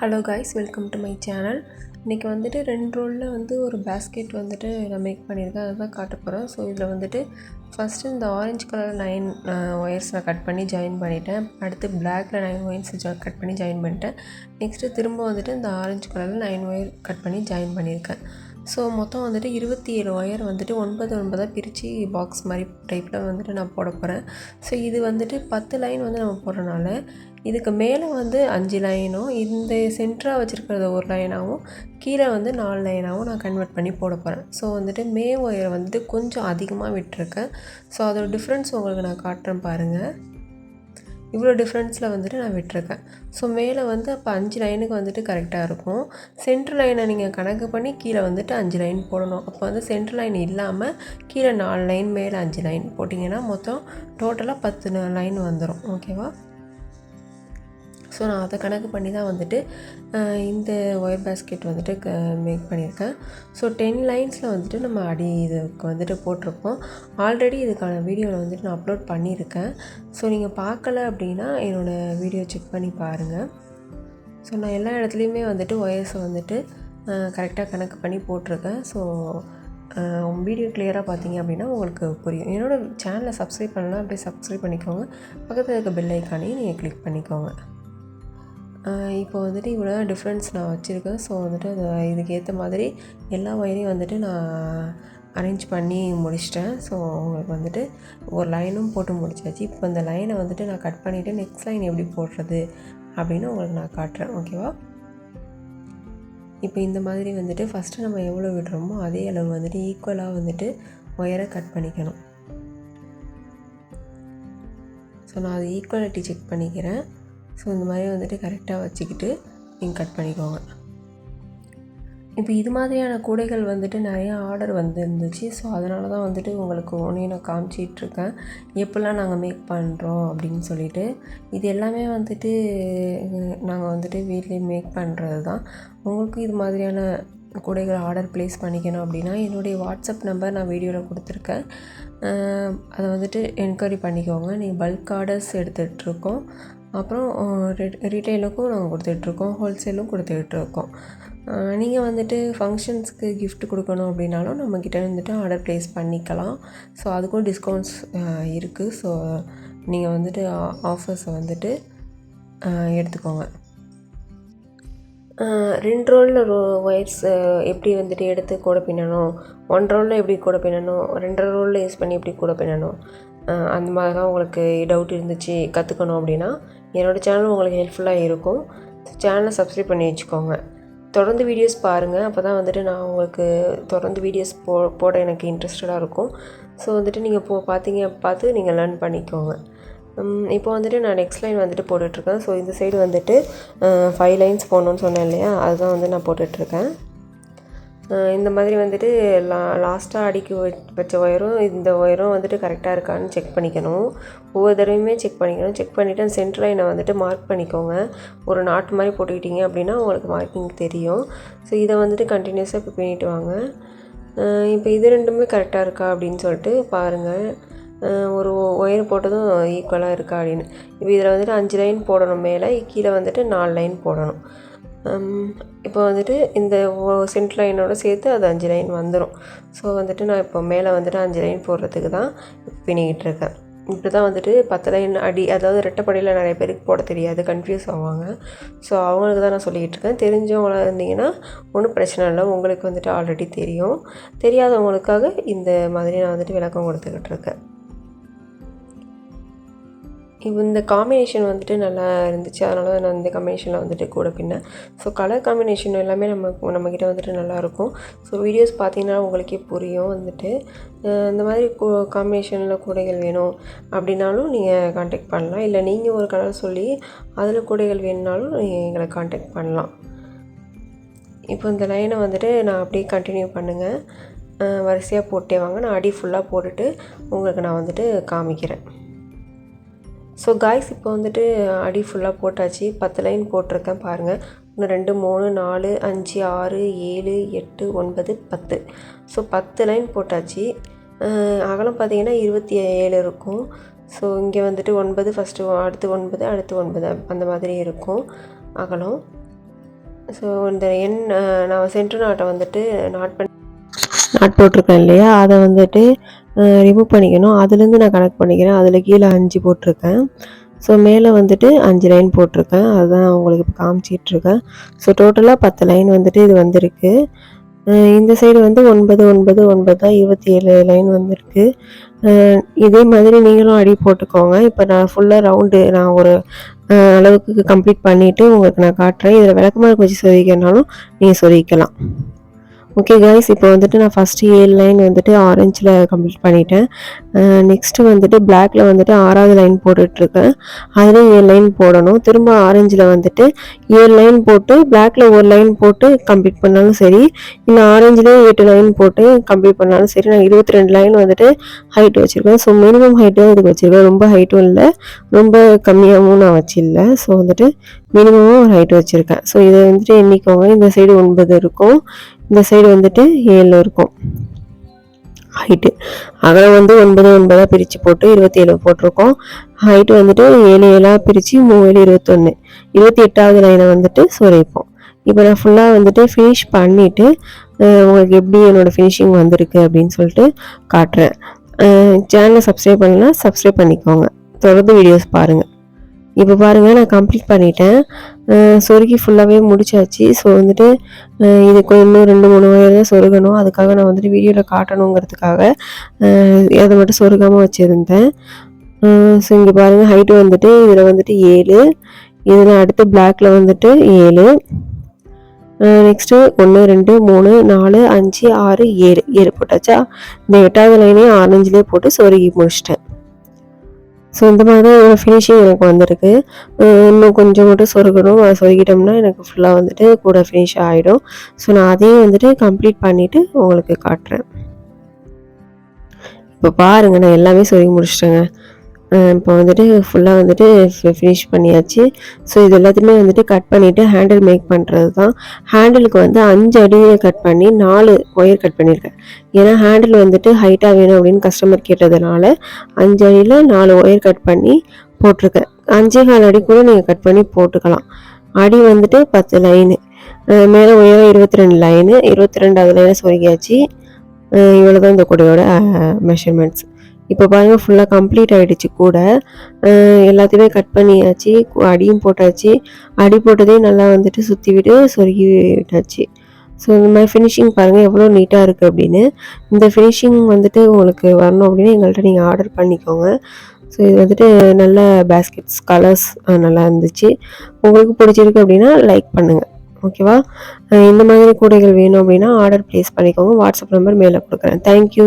Hello guys welcome to my channel இன்றைக்கி வந்துட்டு ரெண்டு ரோலில் வந்து ஒரு பேஸ்கெட் வந்துட்டு நான் மேக் பண்ணியிருக்கேன். அதை தான் காட்ட போகிறேன் ஸோ இதில் வந்துட்டு ஃபஸ்ட்டு இந்த ஆரஞ்சு கலர் நைன் ஒயர்ஸ் நான் கட் பண்ணி ஜாயின் பண்ணிட்டேன். அடுத்து பிளாக்ல நைன் ஒயர்ஸ் கட் பண்ணி ஜாயின் பண்ணிட்டேன். நெக்ஸ்ட்டு திரும்ப வந்துட்டு இந்த ஆரஞ்சு கலரில் நைன் ஒயர் கட் பண்ணி ஜாயின் பண்ணியிருக்கேன். ஸோ மொத்தம் வந்துட்டு இருபத்தி ஏழு ஒயர் வந்துட்டு ஒன்பது ஒன்பதாக பிரித்து பாக்ஸ் மாதிரி டைப்பில் வந்துட்டு நான் போட போகிறேன் ஸோ இது வந்துட்டு பத்து லைன் வந்து நம்ம போடுறனால இதுக்கு மேலே வந்து அஞ்சு லைனும் இந்த சென்டராக வச்சுருக்கிறத ஒரு லைனாகவும் கீழே வந்து நாலு லைனாகவும் நான் கன்வெர்ட் பண்ணி போட போகிறேன் ஸோ வந்துட்டு மே ஒயரை வந்துட்டு கொஞ்சம் அதிகமாக விட்டுருக்கேன். ஸோ அதோட டிஃப்ரென்ஸ் உங்களுக்கு நான் காட்டுறேன் பாருங்கள் இவ்வளோ டிஃப்ரென்ஸில் வந்துட்டு நான் விட்டுருக்கேன். ஸோ மேலே வந்து அப்போ அஞ்சு லைனுக்கு வந்துட்டு கரெக்டாக இருக்கும். சென்ட்ரு லைனை நீங்கள் கணக்கு பண்ணி கீழே வந்துட்டு அஞ்சு லைன் போடணும். அப்போ வந்து சென்ட்ரு லைன் இல்லாமல் கீழே நாலு லைன் மேலே அஞ்சு லைன் போட்டிங்கன்னா மொத்தம் டோட்டலாக பத்து லைன் வந்துடும் ஓகேவா ஸோ நான் அதை கணக்கு பண்ணி தான் வந்துட்டு இந்த ஒயர் பேஸ்கெட் வந்துட்டு க மேக் பண்ணியிருக்கேன். ஸோ டென் லைன்ஸில் வந்துட்டு நம்ம அடி இதுக்கு வந்துட்டு போட்டிருப்போம் ஆல்ரெடி இதுக்கான வீடியோவில் வந்துட்டு நான் அப்லோட் பண்ணியிருக்கேன். ஸோ நீங்கள் பார்க்கல அப்படின்னா என்னோடய வீடியோ செக் பண்ணி பாருங்கள் ஸோ நான் எல்லா இடத்துலையுமே வந்துட்டு ஒயர்ஸை வந்துட்டு கரெக்டாக கணக்கு பண்ணி போட்டிருக்கேன். ஸோ வீடியோ கிளியராக பார்த்தீங்க அப்படின்னா உங்களுக்கு புரியும். என்னோடய சேனலை சப்ஸ்கிரைப் பண்ணலாம் அப்படியே சப்ஸ்கிரைப் பண்ணிக்கோங்க. பக்கத்தில் இருக்க பெல் ஐக்கானையும் நீங்கள் கிளிக் பண்ணிக்கோங்க. இப்போ வந்துட்டு இவ்வளோ டிஃப்ரென்ஸ் நான் வச்சுருக்கேன். ஸோ வந்துட்டு அது இதுக்கேற்ற மாதிரி எல்லா ஒயரையும் வந்துட்டு நான் அரேஞ்ச் பண்ணி முடிச்சிட்டேன். ஸோ உங்களுக்கு வந்துட்டு ஒரு லைனும் போட்டு முடிச்சாச்சு. இப்போ இந்த லைனை வந்துட்டு நான் கட் பண்ணிவிட்டு நெக்ஸ்ட் லைன் எப்படி போடுறது அப்படின்னு உங்களுக்கு நான் காட்டுறேன். ஓகேவா இப்போ இந்த மாதிரி வந்துட்டு ஃபஸ்ட்டு நம்ம எவ்வளோ விடுறோமோ அதே அளவு வந்துட்டு ஈக்குவலாக வந்துட்டு ஒயரை கட் பண்ணிக்கணும். ஸோ நான் அது ஈக்குவாலிட்டி செக் பண்ணிக்கிறேன். ஸோ இந்த மாதிரி வந்துட்டு கரெக்டாக வச்சுக்கிட்டு நீங்கள் கட் பண்ணிக்கோங்க. இப்போ இது மாதிரியான கூடைகள் வந்துட்டு நிறையா ஆர்டர் வந்துருந்துச்சு. ஸோ அதனால தான் வந்துட்டு உங்களுக்கு ஒன்றையும் நான் காமிச்சிட்ருக்கேன் எப்படிலாம் நாங்கள் மேக் பண்ணுறோம் அப்படின்னு சொல்லிட்டு. இது எல்லாமே வந்துட்டு நாங்கள் வந்துட்டு வீட்லேயே மேக் பண்ணுறது தான் உங்களுக்கும் இது மாதிரியான கூடைகள் ஆர்டர் ப்ளேஸ் பண்ணிக்கணும் அப்படின்னா என்னுடைய வாட்ஸ்அப் நம்பர் நான் வீடியோவில் கொடுத்துருக்கேன். அதை வந்துட்டு என்கொயரி பண்ணிக்கோங்க. நீங்கள் பல்க் ஆர்டர்ஸ் எடுத்துகிட்ருக்கோம் அப்புறம் ரீட்டைலுக்கும் நாங்கள் கொடுத்துட்ருக்கோம் ஹோல்சேலும் கொடுத்துட்ருக்கோம். நீங்கள் வந்துட்டு ஃபங்க்ஷன்ஸ்க்கு கிஃப்ட் கொடுக்கணும் அப்படின்னாலும் நம்மக்கிட்ட வந்துட்டு ஆர்டர் ப்ளேஸ் பண்ணிக்கலாம். ஸோ அதுக்கும் டிஸ்கவுண்ட்ஸ் இருக்குது ஸோ நீங்கள் வந்துட்டு ஆஃபர்ஸை வந்துட்டு எடுத்துக்கோங்க. ரெண்டு ரோலில் ரோ ஒயர்ஸ் எப்படி வந்துட்டு எடுத்து கூட பின்னணும்? ஒன் ரோலில் எப்படி கூட பின்னணும்? ரெண்டரை ரோலில் யூஸ் பண்ணி எப்படி கூட பின்னணும்? அந்த மாதிரி தான் உங்களுக்கு டவுட் இருந்துச்சு கற்றுக்கணும் அப்படின்னா என்னோடய சேனல் உங்களுக்கு ஹெல்ப்ஃபுல்லாக இருக்கும். சேனலை சப்ஸ்கிரைப் பண்ணி வச்சுக்கோங்க. தொடர்ந்து வீடியோஸ் பாருங்கள் அப்போ தான் வந்துட்டு நான் உங்களுக்கு தொடர்ந்து வீடியோஸ் போ போட எனக்கு இன்ட்ரெஸ்டடாக இருக்கும். ஸோ வந்துட்டு நீங்கள் போ பார்த்தீங்க பார்த்து நீங்கள் லேர்ன் பண்ணிக்கோங்க. இப்போ வந்துட்டு நான் நெக்ஸ்ட் லைன் வந்துட்டு போட்டுட்ருக்கேன் ஸோ இந்த சைடு வந்துட்டு ஃபைவ் லைன்ஸ் போடணுன்னு சொன்னேன் இல்லையா? அதுதான் வந்து நான் போட்டுட்ருக்கேன் இந்த மாதிரி வந்துட்டு லா லாஸ்ட்டாக அடிக்க வச்ச ஒயரும் இந்த ஒயரும் வந்துட்டு கரெக்டாக இருக்கான்னு செக் பண்ணிக்கணும். ஒவ்வொரு தடவையுமே செக் பண்ணிக்கணும். செக் பண்ணிவிட்டு அந்த சென்டர் லைனை வந்துட்டு மார்க் பண்ணிக்கோங்க. ஒரு நாட்டு மாதிரி போட்டுக்கிட்டீங்க அப்படின்னா உங்களுக்கு மார்க்கிங் தெரியும். ஸோ இதை வந்துட்டு கண்டினியூஸாக இப்போ பண்ணிட்டு வாங்க. இப்போ இது ரெண்டுமே கரெக்டாக இருக்கா அப்படின்னு சொல்லிட்டு பாருங்கள் ஒரு ஒயர் போட்டதும் ஈக்குவலாக இருக்கா அப்படின்னு. இப்போ இதில் வந்துட்டு அஞ்சு லைன் போடணும் மேலே. கீழே வந்துட்டு நாலு லைன் போடணும். இப்போ வந்துட்டு இந்த சென்ட் லைனோட சேர்த்து அது அஞ்சு லைன் வந்துடும் ஸோ வந்துட்டு நான் இப்போ மேலே வந்துட்டு அஞ்சு லைன் போடுறதுக்கு தான் பின்னிக்கிட்டு இருக்கேன். இப்படி தான் வந்துட்டு பத்து லைன் அடி அதாவது ரெட்டைப்படியில் நிறைய பேருக்கு போட தெரியாது கன்ஃபியூஸ் ஆவாங்க. ஸோ அவங்களுக்கு தான் நான் சொல்லிக்கிட்டு இருக்கேன். தெரிஞ்சவங்களாக இருந்தீங்கன்னா ஒன்றும் பிரச்சனை இல்லை உங்களுக்கு வந்துட்டு ஆல்ரெடி தெரியும். தெரியாதவங்களுக்காக இந்த மாதிரி நான் வந்துட்டு விளக்கம் கொடுத்துக்கிட்டு இருக்கேன். இந்த காம்பினேஷன் வந்துட்டு நல்லா இருந்துச்சு. அதனால தான் நான் இந்த காம்பினேஷனில் வந்துட்டு கூட பின்னேன் ஸோ கலர் காம்பினேஷன் எல்லாமே நம்ம நம்மக்கிட்ட வந்துட்டு நல்லாயிருக்கும் ஸோ வீடியோஸ் பார்த்தீங்கன்னா உங்களுக்கே புரியும் வந்துட்டு. இந்த மாதிரி காம்பினேஷனில் கூடைகள் வேணும் அப்படின்னாலும் நீங்கள் காண்டாக்ட் பண்ணலாம். இல்லை நீங்கள் ஒரு கலர் சொல்லி அதில் கூடைகள் வேணுனாலும் நீங்கள் எங்களை காண்டாக்ட் பண்ணலாம். இப்போ இந்த லைனை வந்துட்டு நான் அப்படியே கண்டினியூ பண்ணுங்கள் வரிசையாக போட்டே வாங்க. நான் அடி ஃபுல்லாக போட்டுட்டு உங்களுக்கு நான் வந்துட்டு காமிக்கிறேன். ஸோ காய்ஸ் இப்போ வந்துட்டு அடி ஃபுல்லாக போட்டாச்சு. பத்து லைன் போட்டிருக்கேன் பாருங்கள் ஒன்று ரெண்டு மூணு நாலு அஞ்சு ஆறு ஏழு எட்டு ஒன்பது பத்து. ஸோ பத்து லைன் போட்டாச்சு. அகலம் பார்த்திங்கன்னா இருபத்தி ஏழு இருக்கும். ஸோ இங்கே வந்துட்டு ஒன்பது ஃபஸ்ட்டு அடுத்து ஒன்பது அடுத்து ஒன்பது அந்த மாதிரி இருக்கும் அகலம். ஸோ இந்த எண் நான் சென்ட்ரு நாட்டை வந்துட்டு நாட் பண்ணி நாட் போட்டிருக்கேன் இல்லையா? அதை வந்துட்டு ரிமூவ் பண்ணிக்கணும். அதுலேருந்து நான் கனெக்ட் பண்ணிக்கிறேன். அதில் கீழே அஞ்சு போட்டிருக்கேன். ஸோ மேலே வந்துட்டு அஞ்சு லைன் போட்டிருக்கேன். அதுதான் உங்களுக்கு இப்போ காமிச்சிட்ருக்கேன் ஸோ டோட்டலாக பத்து லைன் வந்துட்டு இது வந்திருக்கு. இந்த சைடு வந்து ஒன்பது ஒன்பது ஒன்பது தான். இருபத்தி ஏழு லைன் வந்திருக்கு இதே மாதிரி நீங்களும் அடி போட்டுக்கோங்க. இப்போ நான் ஃபுல்லாக ரவுண்டு நான் ஒரு அளவுக்கு கம்ப்ளீட் பண்ணிவிட்டு உங்களுக்கு நான் காட்டுறேன். இதில் விளக்கமாக வச்சு சொருகிக்கிறனாலும் நீங்கள் சொதிக்கலாம் ஓகே கைஸ் இப்போ வந்துட்டு நான் ஃபஸ்ட்டு ஏழு லைன் வந்துட்டு ஆரஞ்சில் கம்ப்ளீட் பண்ணிட்டேன். நெக்ஸ்ட்டு வந்துட்டு பிளாக்ல வந்துட்டு ஆறாவது லைன் போட்டுட்ருக்கேன். அதில் ஏழு லைன் போடணும். திரும்ப ஆரஞ்சில் வந்துட்டு ஏழு லைன் போட்டு பிளாக்ல ஒரு லைன் போட்டு கம்ப்ளீட் பண்ணாலும் சரி இல்லை ஆரஞ்சிலேயே எட்டு லைன் போட்டு கம்ப்ளீட் பண்ணாலும் சரி நான் இருபத்தி ரெண்டு லைன் வந்துட்டு ஹைட் வச்சுருக்கேன். ஸோ மினிமம் ஹைட்டு தான் இதுக்கு வச்சுருக்கேன். ரொம்ப ஹைட்டும் இல்லை ரொம்ப கம்மியாகவும் நான் வச்சில்ல. ஸோ வந்துட்டு மினிமமும் ஒரு ஹைட் வச்சுருக்கேன். ஸோ இதை வந்துட்டு எண்ணிக்கோங்க. இந்த சைடு ஒன்பது இருக்கும். இந்த சைடு வந்துட்டு ஏழு இருக்கும். ஹைட்டு அகலம் வந்து ஒன்பது ஒன்பதாக பிரித்து போட்டு இருபத்தி ஏழு போட்டிருக்கோம். ஹைட்டு வந்துட்டு ஏழு ஏழாக பிரித்து மூணு இருபத்தொன்று இருபத்தி எட்டாவது லைனை வந்துட்டு சொரைப்போம். இப்போ நான் ஃபுல்லாக வந்துட்டு ஃபினிஷ் பண்ணிவிட்டு உங்களுக்கு எப்படி என்னோடய ஃபினிஷிங் வந்திருக்கு அப்படின்னு சொல்லிட்டு காட்டுறேன். சேனலை சப்ஸ்கிரைப் பண்ணலாம் சப்ஸ்கிரைப் பண்ணிக்கோங்க. தொடர்ந்து வீடியோஸ் பாருங்கள் இப்போ பாருங்கள் நான் கம்ப்ளீட் பண்ணிட்டேன். சொருகி ஃபுல்லாகவே முடிச்சாச்சு. ஸோ வந்துட்டு இதுக்கு இன்னும் ரெண்டு மூணு வயர் தான் சொருகணும். அதுக்காக நான் வந்துட்டு வீடியோவில் காட்டணுங்கிறதுக்காக அதை மட்டும் சொருகாமல் வச்சுருந்தேன். ஸோ இங்கே பாருங்கள் ஹைட்டு வந்துட்டு இதில் வந்துட்டு ஏழு. இதில் அடுத்து பிளாக்ல வந்துட்டு ஏழு. நெக்ஸ்ட்டு ஒன்று ரெண்டு மூணு நாலு அஞ்சு ஆறு ஏழு. ஏழு போட்டாச்சா? இந்த எட்டாவது லைனையும் ஆரஞ்சுலேயே போட்டு சொருகி முடிச்சிட்டேன். ஸோ இந்த மாதிரி தான் ஃபினிஷிங் எனக்கு வந்திருக்கு. இன்னும் கொஞ்சம் மட்டும் சொருகணும். அதை சொருகிட்டோம்னா எனக்கு ஃபுல்லாக வந்துட்டு கூட ஃபினிஷ் ஆகிடும் ஸோ நான் அதையும் வந்துட்டு கம்ப்ளீட் பண்ணிவிட்டு உங்களுக்கு காட்டுறேன். இப்போ பாருங்கள் நான் எல்லாமே சொருகி முடிச்சிட்டேங்க. இப்போ வந்துட்டு ஃபுல்லாக வந்துட்டு ஃபினிஷ் பண்ணியாச்சு. ஸோ இது எல்லாத்தையுமே வந்துட்டு கட் பண்ணிவிட்டு ஹேண்டில் மேக் பண்ணுறது தான் ஹேண்டிலுக்கு வந்து அஞ்சு அடியை கட் பண்ணி நாலு ஒயர் கட் பண்ணியிருக்கேன். ஏன்னா ஹேண்டில் வந்துட்டு ஹைட்டாக வேணும் அப்படின்னு கஸ்டமர் கேட்டதுனால அஞ்சு அடியில் நாலு ஒயர் கட் பண்ணி போட்டிருக்கேன். அஞ்சே கால் அடி கூட நீங்கள் கட் பண்ணி போட்டுக்கலாம். அடி வந்துட்டு பத்து லைனு மேலே உயரம் இருபத்தி ரெண்டு லைனு இருபத்தி ரெண்டாவது லைனை சொருகியாச்சு. இவ்வளோ தான் இந்த கூடையோட மெஷர்மெண்ட்ஸ் இப்போ பாருங்கள் ஃபுல்லாக கம்ப்ளீட் ஆகிடுச்சு கூட. எல்லாத்தையுமே கட் பண்ணியாச்சு அடியும் போட்டாச்சு. அடி போட்டதே நல்லா வந்துட்டு சுற்றி விட்டு சொருகி விட்டாச்சு ஸோ இந்த மாதிரி ஃபினிஷிங் பாருங்கள் எவ்வளோ நீட்டாக இருக்குது அப்படின்னு. இந்த ஃபினிஷிங் வந்துட்டு உங்களுக்கு வரணும் அப்படின்னு எங்கள்கிட்ட நீங்கள் ஆர்டர் பண்ணிக்கோங்க. ஸோ இது வந்துட்டு நல்ல பேஸ்கெட்ஸ் கலர்ஸ் நல்லா இருந்துச்சு. உங்களுக்கு பிடிச்சிருக்கு அப்படின்னா லைக் பண்ணுங்கள் ஓகேவா இந்த மாதிரி கூடைகள் வேணும் அப்படின்னா ஆர்டர் ப்ளேஸ் பண்ணிக்கோங்க. வாட்ஸ்அப் நம்பர் மேலே கொடுக்குறேன். Thank you